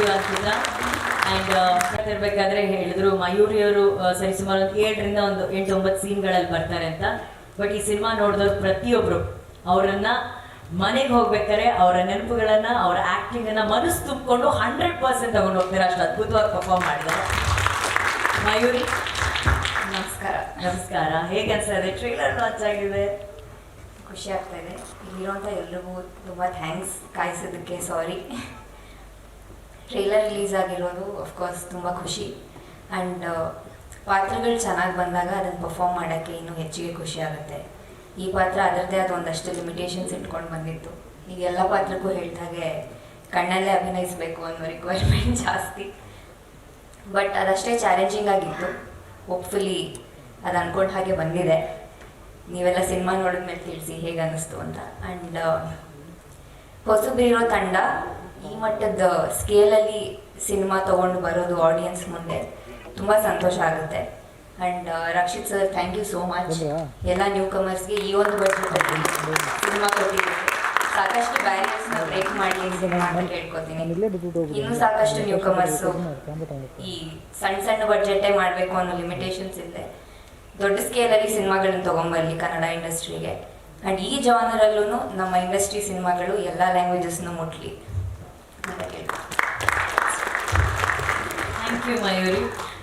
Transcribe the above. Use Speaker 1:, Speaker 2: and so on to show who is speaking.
Speaker 1: You ಅನ್ಸುತ್ತಾ and ಮಾತಾಡ್ಬೇಕಾದ್ರೆ ಹೇಳಿದ್ರು ಮಯೂರಿಯವರು ಸರಿಸುಮಾರು ಒಂದು ಏಳರಿಂದ ಒಂದು ಎಂಟು ಒಂಬತ್ತು ಸೀನ್ಗಳಲ್ಲಿ ಬರ್ತಾರೆ ಅಂತ. ಬಟ್ ಈ ಸಿನಿಮಾ ನೋಡಿದವ್ರು ಪ್ರತಿಯೊಬ್ಬರು ಅವರನ್ನ ಮನೆಗೆ ಹೋಗ್ಬೇಕಾದ್ರೆ ಅವರ ನೆನಪುಗಳನ್ನ, ಅವರ ಆಕ್ಟಿಂಗ್ ಅನ್ನ ಮನಸ್ಸು ತುಂಬಿಕೊಂಡು ಹಂಡ್ರೆಡ್ ಪರ್ಸೆಂಟ್ ತಗೊಂಡು ಹೋಗ್ತಾರೆ. ಅಷ್ಟು ಅದ್ಭುತವಾಗಿ ಪರ್ಫಾರ್ಮ್ ಮಾಡಿದ್ದಾರೆ. ಮಯೂರಿ,
Speaker 2: ನಮಸ್ಕಾರ.
Speaker 1: ನಮಸ್ಕಾರ. ಹೇಗೆ ಅನ್ಸ್ತದೆ? ಟ್ರೈಲರ್ ಲಾಂಚ್ ಆಗಿದೆ.
Speaker 2: ಖುಷಿ ಆಗ್ತಾ ಇದೆ. ಇಲ್ಲಿರುವಂಥ ಎಲ್ರಿಗೂ ತುಂಬ ಥ್ಯಾಂಕ್ಸ್ ಕಾಯಿಸೋದಕ್ಕೆ ಸಾರಿ ಟ್ರೈಲರ್ ರಿಲೀಸ್ ಆಗಿರೋದು ಅಫ್ಕೋರ್ಸ್ ತುಂಬ ಖುಷಿ. ಆ್ಯಂಡ್ ಪಾತ್ರಗಳು ಚೆನ್ನಾಗಿ ಬಂದಾಗ ಅದನ್ನು ಪರ್ಫಾರ್ಮ್ ಮಾಡೋಕ್ಕೆ ಇನ್ನೂ ಹೆಚ್ಚಿಗೆ ಖುಷಿ ಆಗುತ್ತೆ. ಈ ಪಾತ್ರ ಅದರದ್ದೇ ಆದ ಒಂದಷ್ಟು ಲಿಮಿಟೇಷನ್ಸ್ ಇಟ್ಕೊಂಡು ಬಂದಿತ್ತು. ಈಗ ಎಲ್ಲ ಪಾತ್ರಕ್ಕೂ ಹೇಳ್ದಾಗೆ ಕಣ್ಣಲ್ಲೇ ಅಭಿನಯಿಸಬೇಕು ಅನ್ನೋ ರಿಕ್ವೈರ್ಮೆಂಟ್ ಜಾಸ್ತಿ. ಬಟ್ ಅದಷ್ಟೇ ಚಾಲೆಂಜಿಂಗ್ ಆಗಿತ್ತು. ಹೋಪ್ಫುಲಿ ಅದು ಅನ್ಕೊಂಡ ಹಾಗೆ ಬಂದಿದೆ. ನೀವೆಲ್ಲ ಸಿನಿಮಾ ನೋಡಿದ್ಮೇಲೆ ತಿಳಿಸಿ ಹೇಗೆ ಅನ್ನಿಸ್ತು ಅಂತ. ಆ್ಯಂಡ್ ಹೊಸಬ್ರಿರೋ ತಂಡ ಮಟ್ಟದ ಸ್ಕೇಲಲ್ಲಿ ಸಿನಿಮಾ ತೊಗೊಂಡು ಬರೋದು ಆಡಿಯನ್ಸ್ ಮುಂದೆ ತುಂಬಾ ಸಂತೋಷ ಆಗುತ್ತೆ. And Rakshit sir thank you so much ಎಲ್ಲ ನ್ಯೂ ಕಮರ್ಸ್ಗೆ ಈ ಒಂದು ಬಜೆಟ್ ಸಿನಿಮಾ ಕೊಟ್ಟಿದ್ದೀವಿ ಸಾಕಷ್ಟು ಬ್ಯಾರಿಯರ್ಸ್ನ ಬ್ರೇಕ್ ಮಾಡಿ ಸಿನಿಮಾ ಅಂತ ಕೇಳ್ಕೊತೀನಿ. ಇನ್ನೂ ಸಾಕಷ್ಟು ನ್ಯೂ ಕಮರ್ಸ್ ಈ ಸಣ್ಣ ಸಣ್ಣ ಬಜೆಟ್ಟೇ ಮಾಡಬೇಕು ಅನ್ನೋ ಲಿಮಿಟೇಷನ್ಸ್ ಇದೆ. ದೊಡ್ಡ ಸ್ಕೇಲಲ್ಲಿ ಸಿನಿಮಾಗಳನ್ನ ತೊಗೊಂಬರಲಿ ಕನ್ನಡ ಇಂಡಸ್ಟ್ರಿಗೆ ಅಂಡ್ ಈ ಜವಾನರಲ್ಲೂ ನಮ್ಮ ಇಂಡಸ್ಟ್ರಿ ಸಿನಿಮಾಗಳು ಎಲ್ಲ ಲ್ಯಾಂಗ್ವೇಜಸ್ನು ಮುಟ್ಲಿ. ಅಂತ ಕೇಳ್ತೀನಿ
Speaker 1: ಥ್ಯಾಂಕ್ ಯು ಮಯೂರಿ